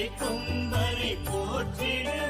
மறை கொம்பரை போற்றிட.